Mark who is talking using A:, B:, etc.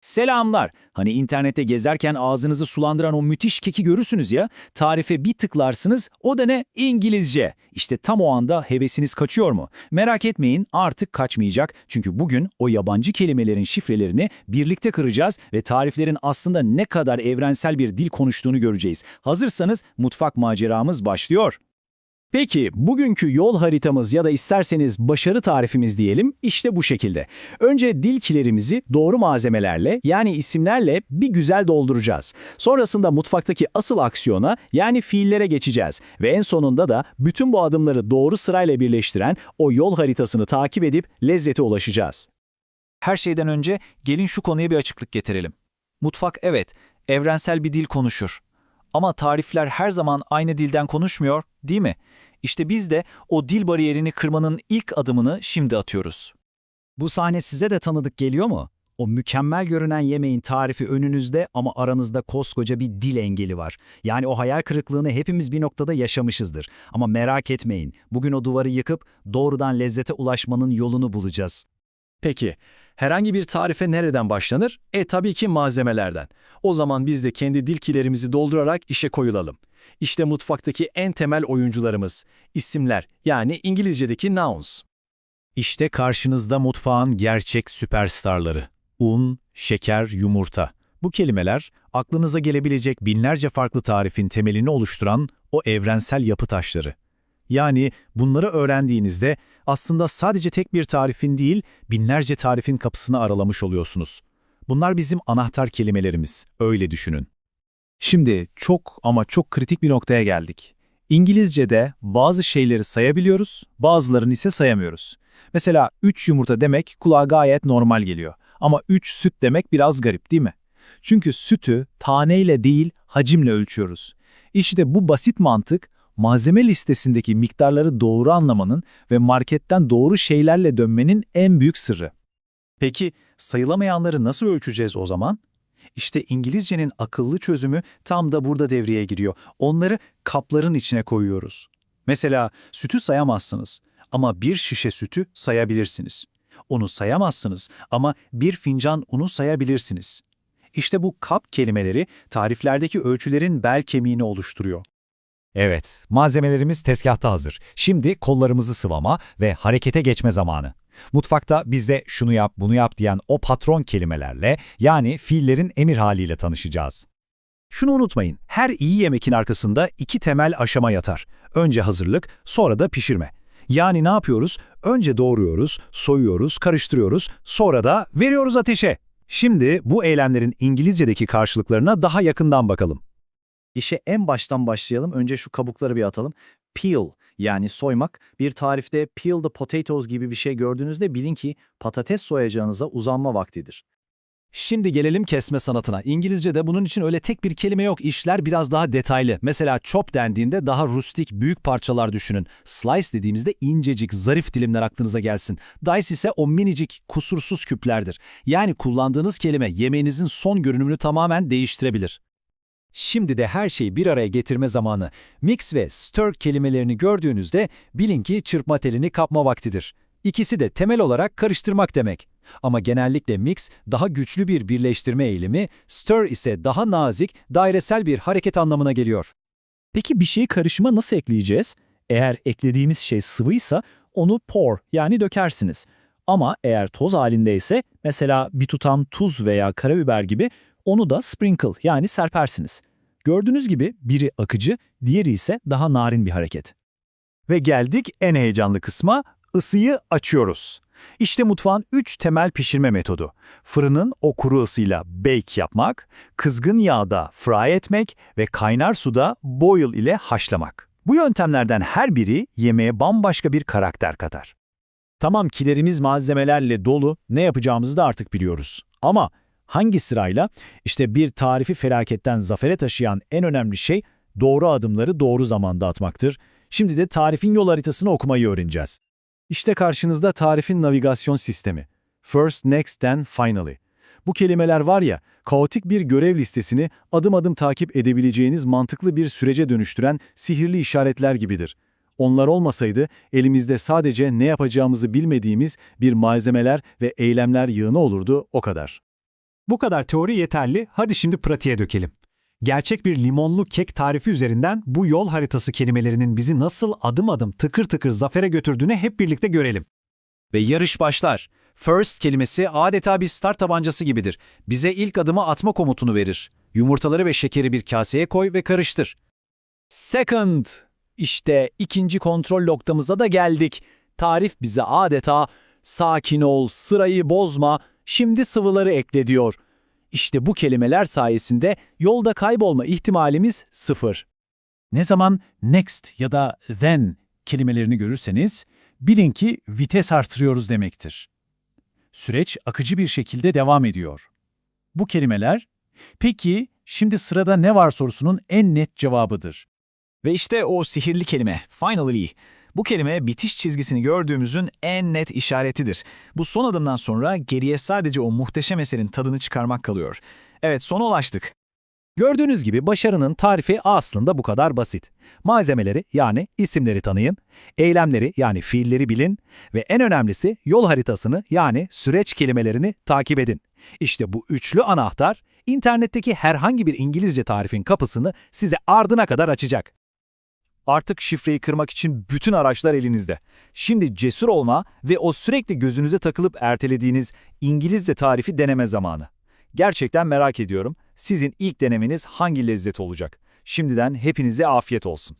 A: Selamlar. Hani internette gezerken ağzınızı sulandıran o müthiş keki görürsünüz ya, tarife bir tıklarsınız, o da ne? İngilizce. İşte tam o anda hevesiniz kaçıyor mu? Merak etmeyin, artık kaçmayacak. Çünkü bugün o yabancı kelimelerin şifrelerini birlikte kıracağız ve tariflerin aslında ne kadar evrensel bir dil konuştuğunu göreceğiz. Hazırsanız mutfak maceramız başlıyor.
B: Peki bugünkü yol haritamız ya da isterseniz başarı tarifimiz diyelim işte bu şekilde. Önce dil kilerimizi doğru malzemelerle yani isimlerle bir güzel dolduracağız. Sonrasında mutfaktaki asıl aksiyona yani fiillere geçeceğiz. Ve en sonunda da bütün bu adımları doğru sırayla birleştiren o yol haritasını takip edip lezzete ulaşacağız.
A: Her şeyden önce gelin şu konuya bir açıklık getirelim. Mutfak evet, evrensel bir dil konuşur. Ama tarifler her zaman aynı dilden konuşmuyor, değil mi? İşte biz de o dil bariyerini kırmanın ilk adımını şimdi atıyoruz.
B: Bu sahne size de tanıdık geliyor mu? O mükemmel görünen yemeğin tarifi önünüzde ama aranızda koskoca bir dil engeli var. Yani o hayal kırıklığını hepimiz bir noktada yaşamışızdır. Ama merak etmeyin, bugün o duvarı yıkıp doğrudan lezzete ulaşmanın yolunu bulacağız. Peki, herhangi bir tarife nereden başlanır? E tabii ki malzemelerden. O zaman biz de kendi dilkilerimizi doldurarak işe koyulalım. İşte mutfaktaki en temel oyuncularımız, isimler yani İngilizce'deki nouns.
C: İşte karşınızda mutfağın gerçek süperstarları. Un, şeker, yumurta. Bu kelimeler aklınıza gelebilecek binlerce farklı tarifin temelini oluşturan o evrensel yapı taşları. Yani bunları öğrendiğinizde aslında sadece tek bir tarifin değil, binlerce tarifin kapısını aralamış oluyorsunuz. Bunlar bizim anahtar kelimelerimiz, öyle düşünün.
D: Şimdi çok ama çok kritik bir noktaya geldik. İngilizce'de bazı şeyleri sayabiliyoruz, bazılarını ise sayamıyoruz. Mesela 3 yumurta demek kulağa gayet normal geliyor. Ama 3 süt demek biraz garip değil mi? Çünkü sütü taneyle değil hacimle ölçüyoruz. İşte bu basit mantık malzeme listesindeki miktarları doğru anlamanın ve marketten doğru şeylerle dönmenin en büyük sırrı.
C: Peki sayılamayanları nasıl ölçeceğiz o zaman? İşte İngilizcenin akıllı çözümü tam da burada devreye giriyor. Onları kapların içine koyuyoruz. Mesela sütü sayamazsınız ama bir şişe sütü sayabilirsiniz. Onu sayamazsınız ama bir fincan unu sayabilirsiniz. İşte bu kap kelimeleri tariflerdeki ölçülerin bel kemiğini oluşturuyor.
E: Evet, malzemelerimiz tezgahta hazır. Şimdi kollarımızı sıvama ve harekete geçme zamanı. Mutfakta bizde şunu yap, bunu yap diyen o patron kelimelerle, yani fiillerin emir haliyle tanışacağız.
D: Şunu unutmayın, her iyi yemekin arkasında iki temel aşama yatar. Önce hazırlık, sonra da pişirme. Yani ne yapıyoruz? Önce doğruyoruz, soyuyoruz, karıştırıyoruz, sonra da veriyoruz ateşe. Şimdi bu eylemlerin İngilizce'deki karşılıklarına daha yakından bakalım.
B: İşe en baştan başlayalım. Önce şu kabukları bir atalım. Peel yani soymak. Bir tarifte peel the potatoes gibi bir şey gördüğünüzde bilin ki patates soyacağınıza uzanma vaktidir.
D: Şimdi gelelim kesme sanatına. İngilizce'de bunun için öyle tek bir kelime yok. İşler biraz daha detaylı. Mesela chop dendiğinde daha rustik, büyük parçalar düşünün. Slice dediğimizde incecik, zarif dilimler aklınıza gelsin. Dice ise o minicik, kusursuz küplerdir. Yani kullandığınız kelime yemeğinizin son görünümünü tamamen değiştirebilir.
E: Şimdi de her şeyi bir araya getirme zamanı. Mix ve stir kelimelerini gördüğünüzde bilin ki çırpma telini kapma vaktidir. İkisi de temel olarak karıştırmak demek. Ama genellikle mix daha güçlü bir birleştirme eğilimi, stir ise daha nazik, dairesel bir hareket anlamına geliyor.
D: Peki bir şeyi karışıma nasıl ekleyeceğiz? Eğer eklediğimiz şey sıvıysa onu pour yani dökersiniz. Ama eğer toz halindeyse mesela bir tutam tuz veya karabiber gibi onu da sprinkle yani serpersiniz. Gördüğünüz gibi biri akıcı, diğeri ise daha narin bir hareket.
C: Ve geldik en heyecanlı kısma, ısıyı açıyoruz. İşte mutfağın üç temel pişirme metodu. Fırının o kuru ısıyla bake yapmak, kızgın yağda fry etmek ve kaynar suda boil ile haşlamak. Bu yöntemlerden her biri yemeğe bambaşka bir karakter katar.
D: Tamam kilerimiz malzemelerle dolu, ne yapacağımızı da artık biliyoruz. Ama hangi sırayla? İşte bir tarifi felaketten zafere taşıyan en önemli şey doğru adımları doğru zamanda atmaktır. Şimdi de tarifin yol haritasını okumayı öğreneceğiz. İşte karşınızda tarifin navigasyon sistemi. First, next, then, finally. Bu kelimeler var ya, kaotik bir görev listesini adım adım takip edebileceğiniz mantıklı bir sürece dönüştüren sihirli işaretler gibidir. Onlar olmasaydı elimizde sadece ne yapacağımızı bilmediğimiz bir malzemeler ve eylemler yığını olurdu o kadar.
F: Bu kadar teori yeterli, hadi şimdi pratiğe dökelim. Gerçek bir limonlu kek tarifi üzerinden bu yol haritası kelimelerinin bizi nasıl adım adım tıkır tıkır zafere götürdüğünü hep birlikte görelim.
C: Ve yarış başlar. First kelimesi adeta bir start tabancası gibidir. Bize ilk adımı atma komutunu verir. Yumurtaları ve şekeri bir kaseye koy ve karıştır.
A: Second. İşte ikinci kontrol noktamıza da geldik. Tarif bize adeta sakin ol, sırayı bozma, şimdi sıvıları ekle diyor. İşte bu kelimeler sayesinde yolda kaybolma ihtimalimiz sıfır.
D: Ne zaman next ya da then kelimelerini görürseniz bilin ki vites artırıyoruz demektir. Süreç akıcı bir şekilde devam ediyor. Bu kelimeler, peki şimdi sırada ne var sorusunun en net cevabıdır.
B: Ve işte o sihirli kelime, finally. Bu kelime bitiş çizgisini gördüğümüzün en net işaretidir. Bu son adımdan sonra geriye sadece o muhteşem eserin tadını çıkarmak kalıyor. Evet sona ulaştık.
A: Gördüğünüz gibi başarının tarifi aslında bu kadar basit. Malzemeleri yani isimleri tanıyın, eylemleri yani fiilleri bilin ve en önemlisi yol haritasını yani süreç kelimelerini takip edin. İşte bu üçlü anahtar internetteki herhangi bir İngilizce tarifin kapısını size ardına kadar açacak. Artık şifreyi kırmak için bütün araçlar elinizde. Şimdi cesur olma ve o sürekli gözünüze takılıp ertelediğiniz İngilizce tarifi deneme zamanı. Gerçekten merak ediyorum, sizin ilk denemeniz hangi lezzet olacak? Şimdiden hepinize afiyet olsun.